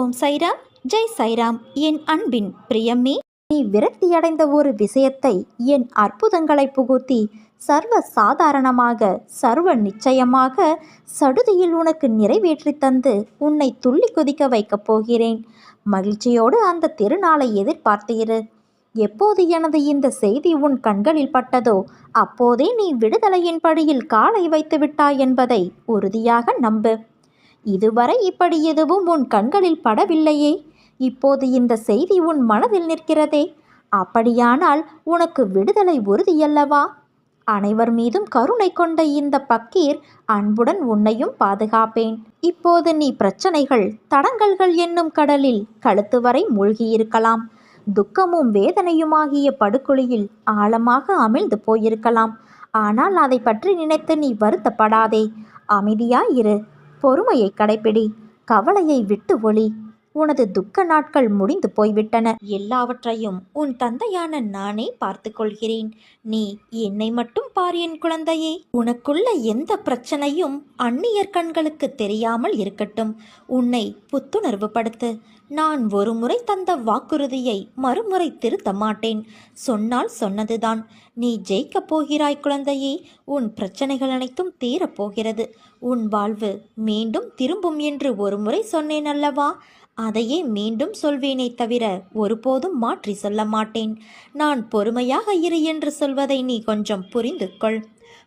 ஓம் சைராம் ஜெய் சைராம். என் அன்பின் பிரியமே நீ விரக்தியடைந்த ஒரு விஷயத்தை என் அற்புதங்களை புகுத்தி சர்வ சாதாரணமாக சர்வ நிச்சயமாக சடுதியில் உனக்கு நிறைவேற்றி தந்து உன்னை துள்ளி குதிக்க வைக்கப் போகிறேன். மகிழ்ச்சியோடு அந்த திருநாளை எதிர்பார்த்தீரு. எப்போது எனது இந்த செய்தி உன் கண்களில் பட்டதோ அப்போதே நீ விடுதலையின் படியில் காலை வைத்து விட்டாய் என்பதை உறுதியாக நம்பு. இதுவரை இப்படி எதுவும் உன் கண்களில் படவில்லையே. இப்போது இந்த செய்தி உன் மனதில் நிற்கிறதே. அப்படியானால் உனக்கு விடுதலை உறுதியல்லவா? அனைவர் மீதும் கருணை கொண்ட இந்த பக்கீர் அன்புடன் உன்னையும் பாதுகாப்பேன். இப்போது நீ பிரச்சனைகள் தடங்கல்கள் என்னும் கடலில் கழுத்து வரை மூழ்கியிருக்கலாம். துக்கமும் வேதனையுமாகிய படுகொலியில் ஆழமாக அமிழ்ந்து போயிருக்கலாம். ஆனால் அதை பற்றி நினைத்து நீ வருத்தப்படாதே. அமைதியாயிரு பொறுமையை கடைப்பிடி. கவலையை விட்டு ஒளி. உனது துக்க நாட்கள் முடிந்து போய்விட்டன. எல்லாவற்றையும் உன் தந்தையான நானே பார்த்து கொள்கிறேன் நீ என்னை மட்டும் பார் என் குழந்தையே. உனக்குள்ள எந்த பிரச்சனையும் அந்நியர் கண்களுக்கு தெரியாமல் இருக்கட்டும். உன்னை புத்துணர்வு படுத்து நான் ஒருமுறை தந்த வாக்குறுதியை மறுமுறை திருத்த மாட்டேன். சொன்னால் சொன்னதுதான். நீ ஜெயிக்கப் போகிறாய் குழந்தையே. உன் பிரச்சனைகள் அனைத்தும் தீரப்போகிறது உன் வாழ்வு மீண்டும் திரும்பும் என்று ஒரு முறை சொன்னேன் அல்லவா? அதையே மீண்டும் சொல்வேனே தவிர ஒருபோதும் மாற்றி சொல்ல மாட்டேன். நான் பொறுமையாக இரு என்று சொல்வதை நீ கொஞ்சம் புரிந்து கொள்.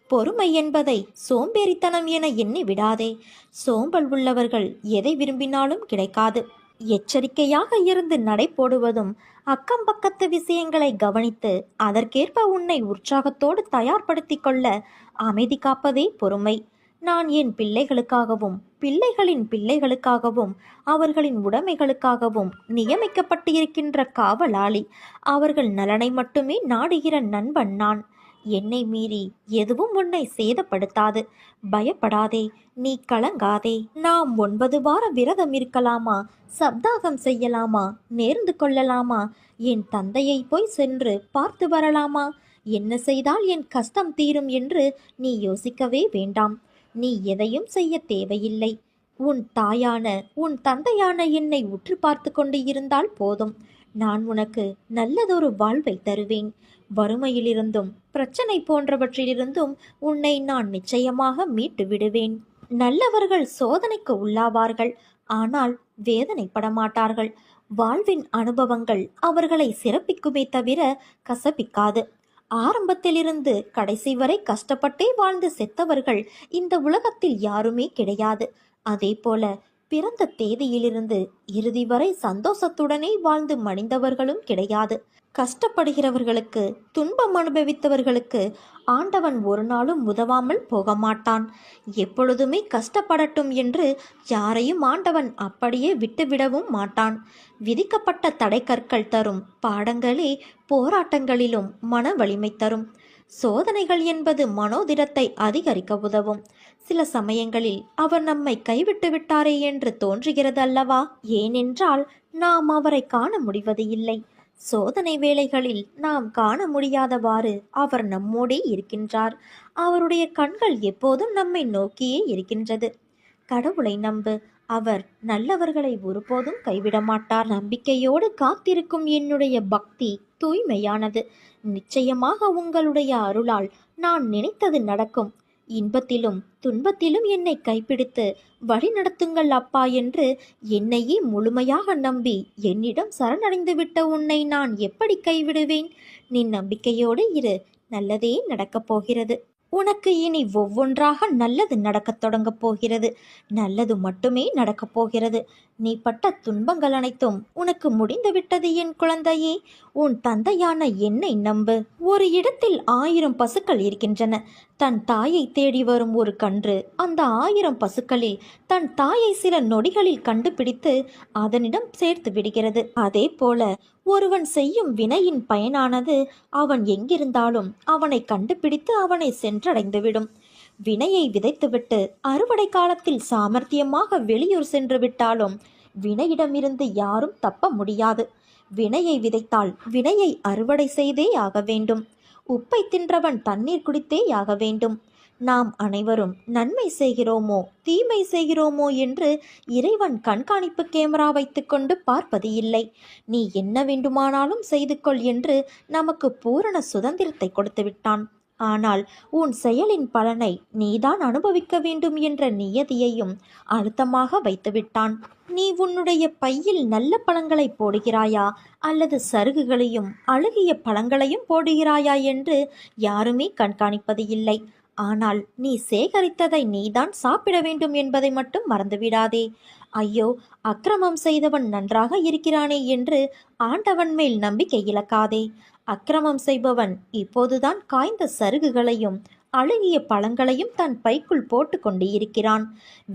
பொறுமை என்பதை சோம்பேறித்தனம் என எண்ணி விடாதே. சோம்பல் உள்ளவர்கள் எதை விரும்பினாலும் கிடைக்காது. எச்சரிக்கையாக இருந்து நடை போடுவதும் அக்கம் பக்கத்து விஷயங்களை கவனித்து அதற்கேற்ப உன்னை உற்சாகத்தோடு தயார்படுத்திக் கொள்ள அமைதி காப்பதே பொறுமை. நான் என் பிள்ளைகளுக்காகவும் பிள்ளைகளின் பிள்ளைகளுக்காகவும் அவர்களின் உடைமைகளுக்காகவும் நியமிக்கப்பட்டிருக்கின்ற காவலாளி. அவர்கள் நலனை மட்டுமே நாடுகிற நண்பன் நான். என்னை மீறி எதுவும் உன்னை சேதப்படுத்தாது. பயப்படாதே நீ கலங்காதே. நாம் ஒன்பது வார விரதம் இருக்கலாமா? சப்தாகம் செய்யலாமா? நேர்ந்து கொள்ளலாமா? என் தந்தையை போய் சென்று பார்த்து வரலாமா? என்ன செய்தால் என் கஷ்டம் தீரும் என்று நீ யோசிக்கவே வேண்டாம். நீ எதையும் செய்ய தேவையில்லை. உன் தாயான உன் தந்தையான என்னை உற்று பார்த்து கொண்டு இருந்தால் போதும். நான் உனக்கு நல்லதொரு வாழ்வை தருவேன். வறுமையிலிருந்தும் பிரச்சனை போன்றவற்றிலிருந்தும் உன்னை நான் நிச்சயமாக மீட்டு விடுவேன். நல்லவர்கள் சோதனைக்கு உள்ளாவார்கள் ஆனால் வேதனைப்பட மாட்டார்கள். வாழ்வின் அனுபவங்கள் அவர்களை சிறப்பிக்குமே தவிர கசப்பிக்காது. ஆரம்பத்திலிருந்து கடைசி வரை கஷ்டப்பட்டே வாழ்ந்து செத்தவர்கள் இந்த உலகத்தில் யாருமே கிடையாது. அதே போல பிறந்த தேதியிலிருந்து இறுதி வரை சந்தோஷத்துடனே வாழ்ந்து மடிந்தவர்களும் கிடையாது. கஷ்டப்படுகிறவர்களுக்கு துன்பம் அனுபவித்தவர்களுக்கு ஆண்டவன் ஒரு நாளும் உதவாமல் போக மாட்டான் எப்பொழுதுமே கஷ்டப்படட்டும் என்று யாரையும் ஆண்டவன் அப்படியே விட்டுவிடவும் மாட்டான். விதிக்கப்பட்ட தடைக்கற்கள் தரும் பாடங்களே போராட்டங்களிலும் மன வலிமை தரும். சோதனைகள் என்பது மனோதிடத்தை அதிகரிக்க உதவும். சில சமயங்களில் அவர் நம்மை கைவிட்டு விட்டாரே என்று தோன்றுகிறது அல்லவா ஏனென்றால் நாம் அவரை காண முடிவது இல்லை சோதனை வேளைகளில் நாம் காண முடியாதவாறு அவர் நம்மோடே இருக்கின்றார். அவருடைய கண்கள் எப்போதும் நம்மை நோக்கியே இருக்கின்றது. கடவுளை நம்பு. அவர் நல்லவர்களை ஒருபோதும் கைவிட மாட்டார் நம்பிக்கையோடு காத்திருக்கும் என்னுடைய பக்தி தூய்மையானது. நிச்சயமாக உங்களுடைய அருளால் நான் நினைத்தது நடக்கும். இன்பத்திலும் துன்பத்திலும் என்னை கைப்பிடித்து வழி நடத்துங்கள் அப்பா என்று என்னையே முழுமையாக நம்பி என்னிடம் சரணடைந்து விட்ட உன்னை நான் எப்படி கைவிடுவேன்? நீ நம்பிக்கையோடு இரு. நல்லதே நடக்கப் போகிறது உனக்கு இனி ஒவ்வொன்றாக நல்லது நடக்கத் தொடங்கப் போகிறது. நல்லது மட்டுமே நடக்கப் போகிறது. நீ பட்ட துன்பங்கள் அனைத்தும் உனக்கு முடிந்துவிட்டது என் குழந்தையே. உன் தந்தையான என்னை நம்பு. ஒரு இடத்தில் ஆயிரம் பசுக்கள் இருக்கின்றன. தன் தாயை தேடி வரும் ஒரு கன்று அந்த ஆயிரம் பசுக்களில் தன் தாயை சில நொடிகளில் கண்டுபிடித்து அதனிடம் சேர்த்து விடுகிறது. அதே போல ஒருவன் செய்யும் வினையின் பயனானது அவன் எங்கிருந்தாலும் அவனை கண்டுபிடித்து அவனை சென்றடைந்துவிடும். வினையை விதைத்துவிட்டு அறுவடை காலத்தில் சாமர்த்தியமாக வெளியூர் சென்று விட்டாலும் வினையிடமிருந்து யாரும் தப்ப முடியாது. வினையை விதைத்தால் வினையை அறுவடை செய்தே ஆக வேண்டும். உப்பை தின்றவன் தண்ணீர் குடித்தே ஆக வேண்டும். நாம் அனைவரும் நன்மை செய்கிறோமோ தீமை செய்கிறோமோ என்று இறைவன் கண்காணிப்பு கேமரா வைத்துக்கொண்டு பார்ப்பது இல்லை. நீ என்ன வேண்டுமானாலும் செய்து கொள் என்று நமக்கு பூரண சுதந்திரத்தை கொடுத்து விட்டான். ஆனால் உன் செயலின் பலனை நீதான் அனுபவிக்க வேண்டும் என்ற நியதியையும் அழுத்தமாக வைத்துவிட்டான் நீ உன்னுடைய பையில் நல்ல பழங்களை போடுகிறாயா அல்லது சருகுகளையும் அழுகிய பழங்களையும் போடுகிறாயா என்று யாருமே கண்காணிப்பது இல்லை. ஆனால் நீ சேகரித்ததை நீதான் சாப்பிட வேண்டும் என்பதை மட்டும் மறந்துவிடாதே. ஐயோ அக்கிரமம் செய்தவன் நன்றாக இருக்கிறானே என்று ஆண்டவன் மேல் நம்பிக்கை இழக்காதே. அக்கிரமம் செய்பவன் இப்போதுதான் காய்ந்த சருகுகளையும் அழுகிய பழங்களையும் தன் பைக்குள் போட்டு கொண்டு இருக்கிறான்.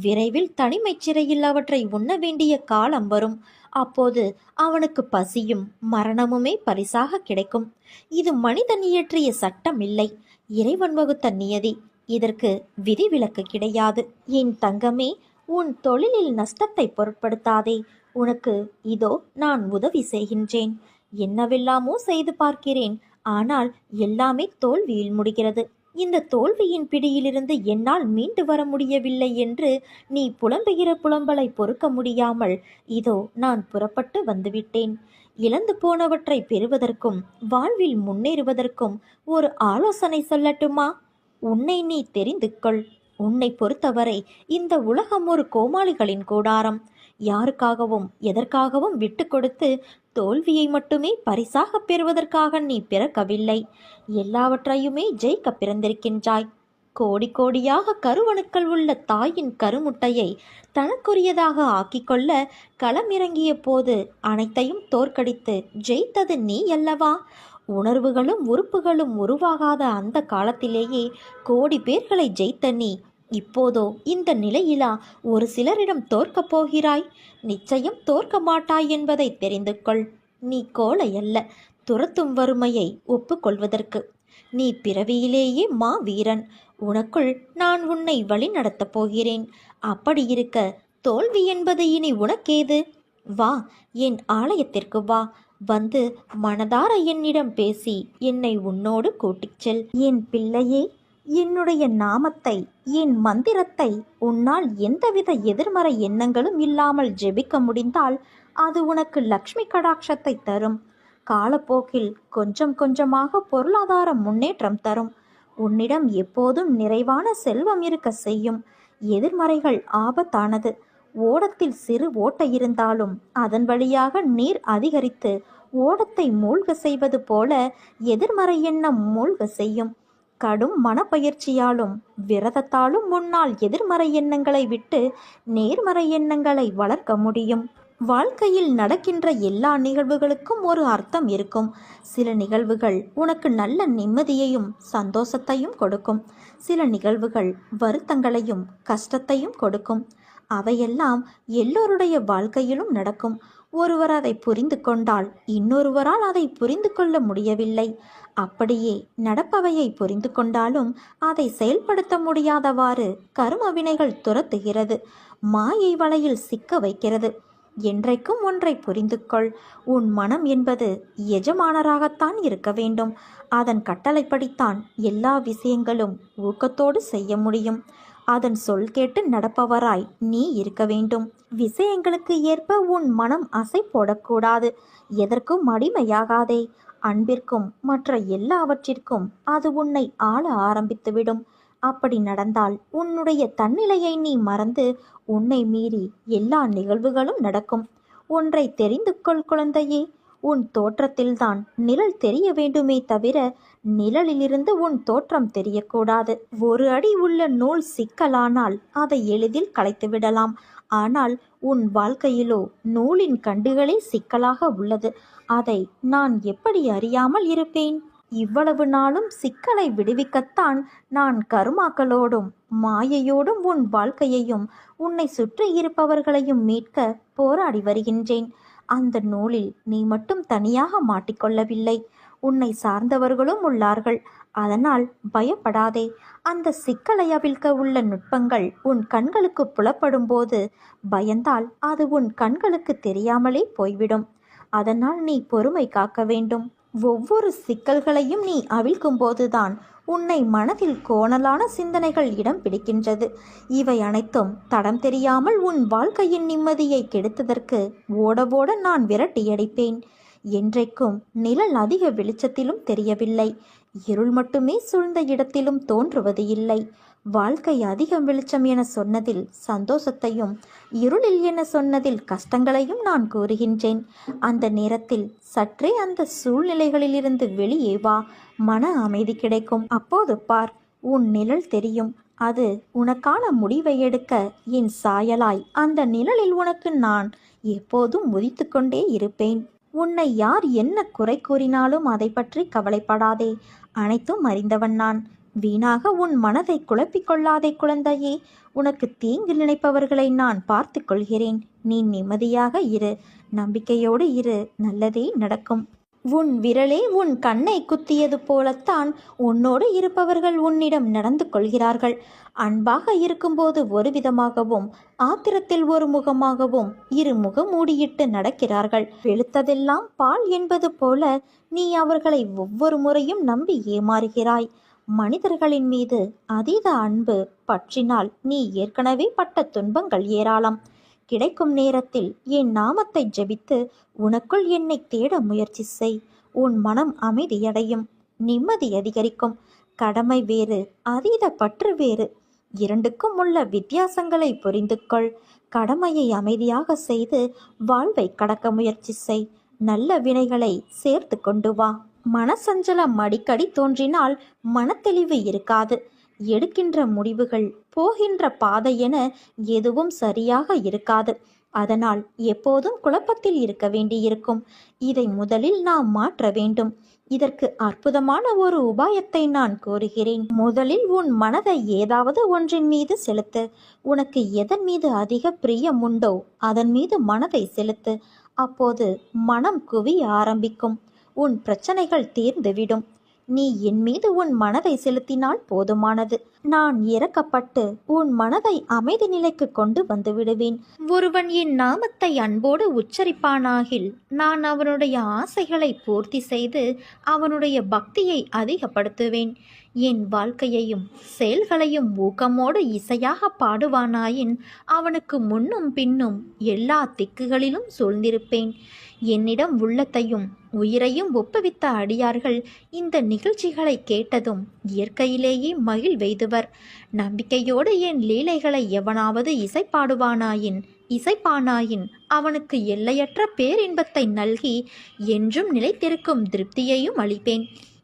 விரைவில் தனிமைச் சிறையில் அவற்றை உண்ண வேண்டிய காலம் வரும். அப்போது அவனுக்கு பசியும் மரணமுமே பரிசாக கிடைக்கும். இது மனிதன் இயற்றிய சட்டம் இல்லை. இறைவன் வகுத்த நியதி இதற்கு விதிவிலக்கு கிடையாது. என் தங்கமே உன் தொழிலில் நஷ்டத்தை பொருட்படுத்தாதே. உனக்கு இதோ நான் உதவி செய்கின்றேன். என்னவெல்லாமோ செய்து பார்க்கிறேன். ஆனால் எல்லாமே தோல்வியில் முடிகிறது. இந்த தோல்வியின் பிடியிலிருந்து என்னால் மீண்டு வர முடியவில்லை என்று நீ புலம்புகிற புலம்பலை பொறுக்க முடியாமல் இதோ நான் புறப்பட்டு வந்துவிட்டேன். இழந்து போனவற்றை பெறுவதற்கும் வாழ்வில் முன்னேறுவதற்கும் ஒரு ஆலோசனை சொல்லட்டுமா? உன்னை நீ தெரிந்து கொள். உன்னை பொறுத்தவரை இந்த உலகம் ஒரு கோமாளிகளின் கூடாரம். யாருக்காகவும் எதற்காகவும் விட்டு கொடுத்து தோல்வியை மட்டுமே பரிசாக பெறுவதற்காக நீ பிறக்கவில்லை. எல்லாவற்றையுமே ஜெயிக்க பிறந்திருக்கின்றாய். கோடி கோடியாக கருவணுக்கள் உள்ள தாயின் கருமுட்டையை தனக்குரியதாக ஆக்கிக்கொள்ள களமிறங்கிய போது அனைத்தையும் தோற்கடித்து ஜெயித்தது நீ அல்லவா? உணர்வுகளும் உறுப்புகளும் உருவாகாத அந்த காலத்திலேயே கோடி பேர்களை ஜெயித்த நீ இப்போதோ இந்த நிலையிலா ஒரு சிலரிடம் தோற்கப் போகிறாய்? நிச்சயம் தோற்க மாட்டாய் என்பதை தெரிந்து கொள் நீ கோழை அல்ல துரத்தும் வறுமையை ஒப்புக்கொள்வதற்கு. நீ பிறவியிலேயே மா வீரன் உனக்குள் நான் உன்னை வழி நடத்தப் போகிறேன். அப்படி இருக்க தோல்வி என்பது இனி உனக்கேது? வா என் ஆலயத்திற்கு வா. வந்து மனதார என்னிடம் பேசி என்னை உன்னோடு கூட்டிச் செல். என் பிள்ளையே என்னுடைய நாமத்தை என் மந்திரத்தை உன்னால் எந்தவித எதிர்மறை எண்ணங்களும் இல்லாமல் ஜெபிக்க முடிந்தால் அது உனக்கு லக்ஷ்மி கடாட்சத்தை தரும். காலப்போக்கில் கொஞ்சம் கொஞ்சமாக பொருளாதார முன்னேற்றம் தரும். உன்னிடம் எப்போதும் நிறைவான செல்வம் இருக்க செய்யும். எதிர்மறைகள் ஆபத்தானது. ஓடத்தில் சிறு ஓட்டை இருந்தாலும் அதன் வழியாக நீர் அதிகரித்து ஓடத்தை மூழ்க செய்வது போல எதிர்மறை எண்ணம் மூழ்க செய்யும். கடும் மனப்பயிற்சியாலும் விரதத்தாலும் முன்னால் எதிர்மறை எண்ணங்களை விட்டு நேர்மறை எண்ணங்களை வளர்க்க முடியும். வாழ்க்கையில் நடக்கின்ற எல்லா நிகழ்வுகளுக்கும் ஒரு அர்த்தம் இருக்கும். சில நிகழ்வுகள் உனக்கு நல்ல நிம்மதியையும் சந்தோஷத்தையும் கொடுக்கும். சில நிகழ்வுகள் வருத்தங்களையும் கஷ்டத்தையும் கொடுக்கும். அவையெல்லாம் எல்லோருடைய வாழ்க்கையிலும் நடக்கும். ஒருவர் அதை புரிந்து கொண்டால் இன்னொருவரால் அதை புரிந்து கொள்ள முடியவில்லை. அப்படியே நடப்பவையை புரிந்து கொண்டாலும் அதை செயல்படுத்த முடியாதவாறு கரும வினைகள் துரத்துகிறது மாயை வலையில் சிக்க வைக்கிறது. என்றைக்கும் ஒன்றை புரிந்து கொள். உன் மனம் என்பது எஜமானராகத்தான் இருக்க வேண்டும். அதன் கட்டளைப்படித்தான் எல்லா விஷயங்களும் ஊக்கத்தோடு செய்ய முடியும். அதன் சொல் கேட்டு நடப்பவராய் நீ இருக்க வேண்டும். விஷயங்களுக்கு ஏற்ப உன் மனம் அசை போடக்கூடாது. எதற்கும் அடிமையாகாதே. அன்பிற்கும் மற்ற எல்லாவற்றிற்கும் அது உன்னை ஆள ஆரம்பித்துவிடும். அப்படி நடந்தால் உன்னுடைய தன்னிலையை நீ மறந்து உன்னை மீறி எல்லா நிகழ்வுகளும் நடக்கும். ஒன்றை தெரிந்து கொள் குழந்தையே உன் தோற்றத்தில்தான் நிழல் தெரிய வேண்டுமே தவிர நிழலிலிருந்து உன் தோற்றம் தெரியக்கூடாது. ஒரு அடி உள்ள நூல் சிக்கலானால் அதை எளிதில் களைத்து விடலாம் ஆனால் உன் வாழ்க்கையிலோ நூலின் கண்டுகளே சிக்கலாக உள்ளது. அதை நான் எப்படி அறியாமல் இருப்பேன்? இவ்வளவு நாளும் சிக்கலை விடுவிக்கத்தான் நான் கருமாக்களோடும் மாயையோடும் உன் வாழ்க்கையையும் உன்னை சுற்றி இருப்பவர்களையும் மீட்க போராடி வருகின்றேன். அந்த நூலில் நீ மட்டும் தனியாக மாட்டிக்கொள்ளவில்லை. உன்னை சார்ந்தவர்களும் உள்ளார்கள். அதனால் பயப்படாதே. அந்த சிக்கலை அவிழ்க்க உள்ள நுட்பங்கள் உன் கண்களுக்கு புலப்படும் போது பயந்தால் அது உன் கண்களுக்கு தெரியாமலே போய்விடும். அதனால் நீ பொறுமை காக்க வேண்டும். ஒவ்வொரு சிக்கல்களையும் நீ அவிழ்க்கும்போதுதான் உன்னை மனதில் கோணலான சிந்தனைகள் இடம் பிடிக்கின்றது. இவை அனைத்தும் தடம் தெரியாமல் உன் வாழ்க்கையின் நிம்மதியை கெடுத்ததற்கு ஓட ஓட நான் விரட்டியடிப்பேன் என்றைக்கும் நிழல் அதிக வெளிச்சத்திலும் தெரியவில்லை. இருள் மட்டுமே சூழ்ந்த இடத்திலும் தோன்றுவது இல்லை. வாழ்க்கை அதிகம் வெளிச்சம் என சொன்னதில் சந்தோஷத்தையும் இருளில் என சொன்னதில் கஷ்டங்களையும் நான் கூறுகின்றேன். அந்த நேரத்தில் சற்றே அந்த சூழ்நிலைகளிலிருந்து வெளியே வா மன அமைதி கிடைக்கும். அப்போது பார் உன் நிழல் தெரியும். அது உனக்கான முடிவை எடுக்க என் சாயலாய். அந்த நிழலில் உனக்கு நான் எப்போதும் உதித்து கொண்டே இருப்பேன். உன்னை யார் என்ன குறை கூறினாலும் அதை பற்றி கவலைப்படாதே. அனைத்தும் அறிந்தவன் நான். வீணாக உன் மனதை குழப்பிக் கொள்ளாதே குழந்தையே. உனக்கு தீங்கு நினைப்பவர்களை நான் பார்த்து கொள்கிறேன். நீ நிம்மதியாக இரு. நம்பிக்கையோடு இரு. நல்லதே நடக்கும். உன் விரலே உன் கண்ணை குத்தியது போலத்தான் உன்னோடு இருப்பவர்கள் உன்னிடம் நடந்து கொள்கிறார்கள். அன்பாக இருக்கும்போது ஒரு விதமாகவும் ஆத்திரத்தில் ஒரு முகமாகவும் இரு முகம் மூடியிட்டு நடக்கிறார்கள். வெளுத்ததெல்லாம் பால் என்பது போல நீ அவர்களை ஒவ்வொரு முறையும் நம்பி ஏமாறுகிறாய். மனிதர்களின் மீது அதீத அன்பு பற்றினால் நீ ஏற்கனவே பட்ட துன்பங்கள் ஏராளம். கிடைக்கும் நேரத்தில் என் நாமத்தை ஜெபித்து உனக்குள் என்னை தேட முயற்சி செய். உன் மனம் அமைதியடையும் நிம்மதி அதிகரிக்கும். கடமை வேறு அதீத பற்று வேறு. இரண்டுக்கும் உள்ள வித்தியாசங்களை புரிந்து கொள் கடமையை அமைதியாக செய்து வாழ்வை கடக்க முயற்சி செய். நல்ல வினைகளை சேர்த்து கொண்டு வா. மனசஞ்சலம் அடிக்கடி தோன்றினால் மனத்தெளிவு இருக்காது. எடுக்கின்ற முடிவுகள் போகின்ற பாதை என எதுவும் சரியாக இருக்காது. அதனால் எப்போதும் குழப்பத்தில் இருக்க வேண்டியிருக்கும். இதை முதலில் நாம் மாற்ற வேண்டும். இதற்கு அற்புதமான ஒரு உபாயத்தை நான் கூறுகிறேன் முதலில் உன் மனதை ஏதாவது ஒன்றின் மீது செலுத்து. உனக்கு எதன் மீது அதிக பிரியம் உண்டோ அதன் மீது மனதை செலுத்து. அப்போது மனம் குவி ஆரம்பிக்கும். உன் பிரச்சனைகள் தீர்ந்துவிடும். நீ என் மீது உன் மனதை செலுத்தினால் போதுமானது. நான் இறக்கப்பட்டு உன் மனதை அமைதி நிலைக்கு கொண்டு வந்து விடுவேன். ஒருவன் என் நாமத்தை அன்போடு உச்சரிப்பானாகில் நான் அவனுடைய ஆசைகளை பூர்த்தி செய்து அவனுடைய பக்தியை அதிகப்படுத்துவேன். என் வாழ்க்கையையும் செயல்களையும் ஊக்கமோடு இசையாக பாடுவானாயின் அவனுக்கு முன்னும் பின்னும் எல்லா திக்குகளிலும் சூழ்ந்திருப்பேன். என்னிடம் உள்ளத்தையும் உயிரையும் ஒப்புவித்த அடியார்கள் இந்த நிகழ்ச்சிகளை கேட்டதும் இயற்கையிலேயே மகிழ்வெய்துவர் நம்பிக்கையோடு என் லீலைகளை எவனாவது இசைப்பாடுவானாயின் இசைப்பானாயின் அவனுக்கு எல்லையற்ற பேரின்பத்தை நல்கி என்றும் நிலைத்திருக்கும் திருப்தியையும் அளிப்பேன்.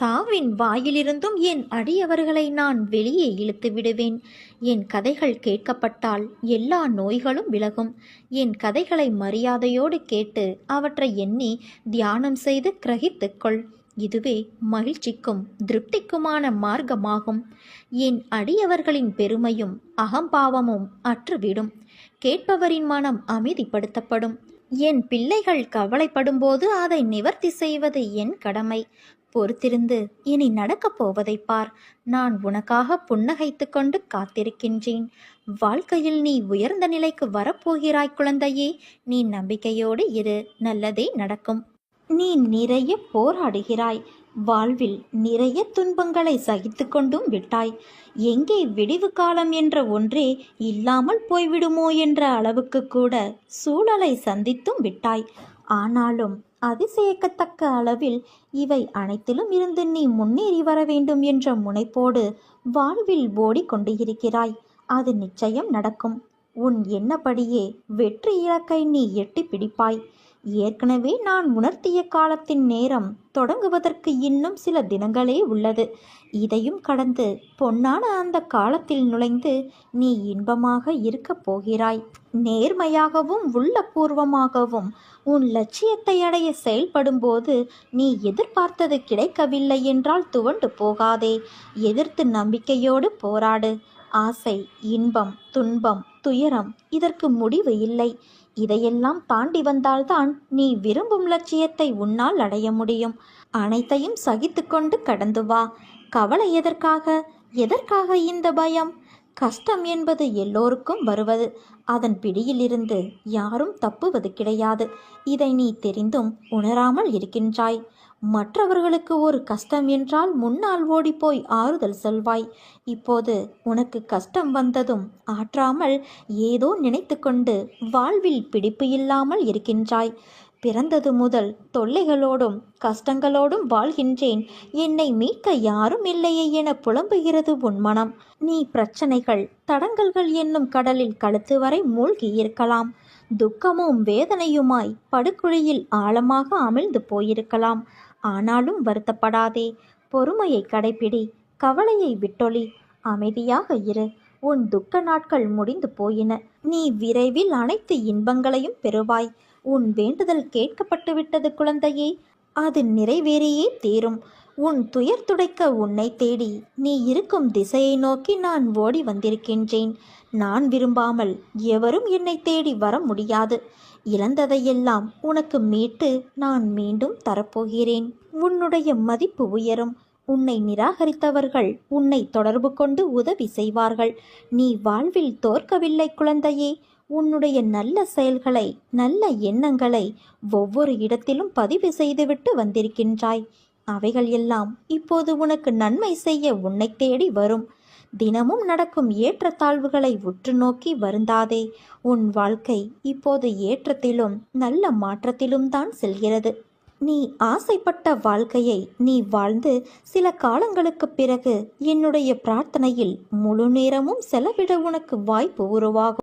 சாவின் வாயிலிருந்தும் என் அடியவர்களை நான் வெளியே இழுத்து விடுவேன். என் கதைகள் கேட்கப்பட்டால் எல்லா நோய்களும் விலகும். என் கதைகளை மரியாதையோடு கேட்டு அவற்றை எண்ணி தியானம் செய்து கிரகித்துக்கொள் இதுவே மகிழ்ச்சிக்கும் திருப்திக்குமான மார்க்கமாகும். என் அடியவர்களின் பெருமையும் அகம்பாவமும் அற்றுவிடும். கேட்பவரின் மனம் அமைதிப்படுத்தப்படும். என் பிள்ளைகள் கவலைப்படும்போது அதை நிவர்த்தி செய்வது என் கடமை. பொறுத்திருந்து இனி நடக்கப் போவதை பார். நான் உனக்காக புன்னகைத்து கொண்டு காத்திருக்கின்றேன். வாழ்க்கையில் நீ உயர்ந்த நிலைக்கு வரப்போகிறாய் குழந்தையே. நீ நம்பிக்கையோடு இரு. நல்லதே நடக்கும். நீ நிறைய போராடுகிறாய். வாழ்வில் நிறைய துன்பங்களை சகித்து கொண்டும் விட்டாய். எங்கே விடிவு காலம் என்ற ஒன்றே இல்லாமல் போய்விடுமோ என்ற அளவுக்கு கூட சூழலை சந்தித்தும் விட்டாய். ஆனாலும் அதிசயிக்கத்தக்க அளவில் இவை அனைத்திலும் இருந்து நீ முன்னேறி வர வேண்டும் என்ற முனைப்போடு வாழ்வில் ஓடிக்கொண்டு இருக்கிறாய். அது நிச்சயம் நடக்கும். உன் எண்ணப்படியே வெற்றி இலக்கை நீ எட்டி பிடிப்பாய். ஏற்கனவே நான் உணர்த்திய காலத்தின் நேரம் தொடங்குவதற்கு இன்னும் சில தினங்களே உள்ளது. இதையும் கடந்து பொன்னான அந்த காலத்தில் நுழைந்து நீ இன்பமாக இருக்கப் போகிறாய். நேர்மையாகவும் உள்ளபூர்வமாகவும் உன் லட்சியத்தை அடைய செயல்படும்போது நீ எதிர்பார்த்தது கிடைக்கவில்லை என்றால் துவண்டு போகாதே. எதிர்த்து நம்பிக்கையோடு போராடு. ஆசை இன்பம் துன்பம் துயரம் இதற்கு முடிவு இல்லை. இதையெல்லாம் தாண்டி வந்தால்தான் நீ விரும்பும் லட்சியத்தை உன்னால் அடைய முடியும். அனைத்தையும் சகித்துக்கொண்டு கடந்து வா. கவலை எதற்காக? எதற்காக இந்த பயம்? கஷ்டம் என்பது எல்லோருக்கும் வருவது. அதன் பிடியிலிருந்து யாரும் தப்புவது கிடையாது. இதை நீ தெரிந்தும் உணராமல் இருக்கின்றாய். மற்றவர்களுக்கு ஒரு கஷ்டம் என்றால் முன்னால் ஓடிப்போய் ஆறுதல் சொல்வாய். இப்போது உனக்கு கஷ்டம் வந்ததும் ஆற்றாமல் ஏதோ நினைத்து கொண்டு வாழ்வில் பிடிப்பு இல்லாமல் இருக்கின்றாய். பிறந்தது முதல் தொல்லைகளோடும் கஷ்டங்களோடும் வாழ்கின்றேன். என்னை மீட்க யாரும் இல்லையே என புலம்புகிறது உன் மனம். நீ பிரச்சனைகள் தடங்கல்கள் என்னும் கடலில் கழுத்து வரை மூழ்கி இருக்கலாம். துக்கமும் வேதனையுமாய் படுகுழியில் ஆழமாக அமிழ்ந்து போயிருக்கலாம். ஆனாலும் வருத்தப்படாதே. பொறுமையை கடைப்பிடி கவலையை விட்டொளி அமைதியாக இரு. உன் துக்க நாட்கள் முடிந்து போயின. நீ விரைவில் அனைத்து இன்பங்களையும் பெறுவாய். உன் வேண்டுதல் கேட்கப்பட்டு விட்டது குழந்தையே. அது நிறைவேறியே தீரும். உன் துயர் துடைக்க உன்னை தேடி நீ இருக்கும் திசையை நோக்கி நான் ஓடி வந்திருக்கின்றேன். நான் விரும்பாமல் எவரும் என்னை தேடி வர முடியாது. இழந்ததையெல்லாம் உனக்கு மீட்டு நான் மீண்டும் தரப்போகிறேன். உன்னுடைய மதிப்பு உயரும். உன்னை நிராகரித்தவர்கள் உன்னை தொடர்பு கொண்டு உதவி செய்வார்கள். நீ வாழ்வில் தோற்கவில்லை குழந்தையே. உன்னுடைய நல்ல செயல்களை நல்ல எண்ணங்களை ஒவ்வொரு இடத்திலும் பதிவு செய்துவிட்டு வந்திருக்கின்றாய். அவைகள் எல்லாம் இப்போது உனக்கு நன்மை செய்ய உன்னை தேடி வரும். தினமும் நடக்கும் ஏற்றத்தாழ்வுகளை உற்று நோக்கி வருந்தாதே. உன் வாழ்க்கை இப்போது ஏற்றத்திலும் நல்ல மாற்றத்திலும் தான் செல்கிறது. நீ ஆசைப்பட்ட வாழ்க்கையை நீ வாழ்ந்து சில காலங்களுக்குப் பிறகு என்னுடைய பிரார்த்தனையில் முழு நேரமும் செலவிட உனக்கு வாய்ப்பு உருவாகும்.